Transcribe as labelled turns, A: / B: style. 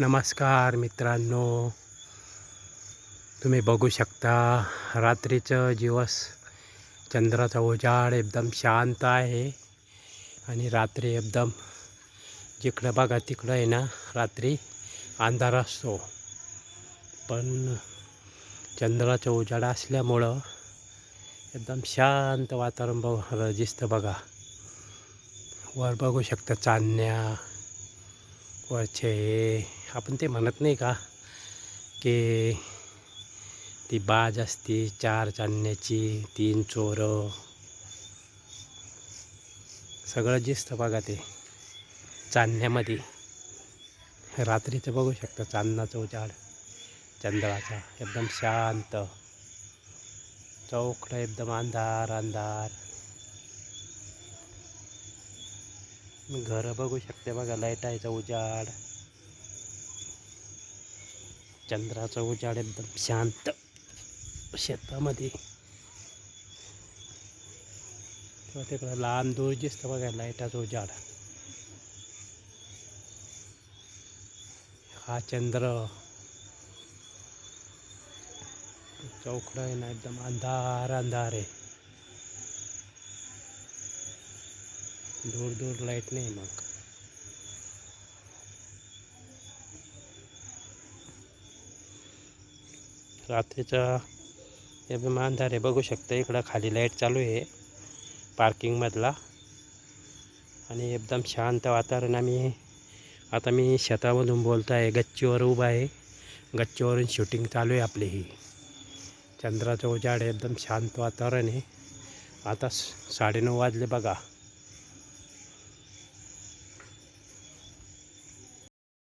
A: नमस्कार मित्रांनो. तुम्ही बघू शकता रात्रीचं दिवस चंद्राचा उजाड एकदम शांत आहे आणि रात्री एकदम जिकडं बघा तिकडं आहे ना रात्री अंधार असतो. पण चंद्राचं उजाड असल्यामुळं एकदम शांत वातावरण बघ दिसतं बघा. वर बघू शकता चांदण्या वरचे आपण ते म्हणत नाही का की ती बाज असते चार चांदण्याची तीन चोरं. सगळं दिसतं बघा ते चांदण्यामध्ये. रात्रीचं बघू शकता चांदणाचं उजाड चंदळाचा एकदम शांत. चौकडं एकदम अंधार अंधार. घरं बघू शकते बघा लाईटायचा उजाड. चंद्राचा उजाड एकदम शांत शेतामध्ये. किंवा तिकडं लहान दूर दिसतं बघा लाईटाचा उजाड. हा चंद्र. चौकडा आहे ना एकदम अंधार अंधार आहे. दूर दूर लाइट नाही मग। रात्रीचा एकदम अंधार आहे बघू शकता इकडं खाली लाइट चालू आहे पार्किंगमधला आणि एकदम शांत वातावरण आम्ही आता मी शेतामधून बोलतो आहे गच्चीवर उभा आहे. गच्चीवरून शूटिंग चालू आहे आपली ही. चंद्राचं उजाड आहे एकदम शांत वातावरण आहे. आता साडेनऊ वाजले बघा.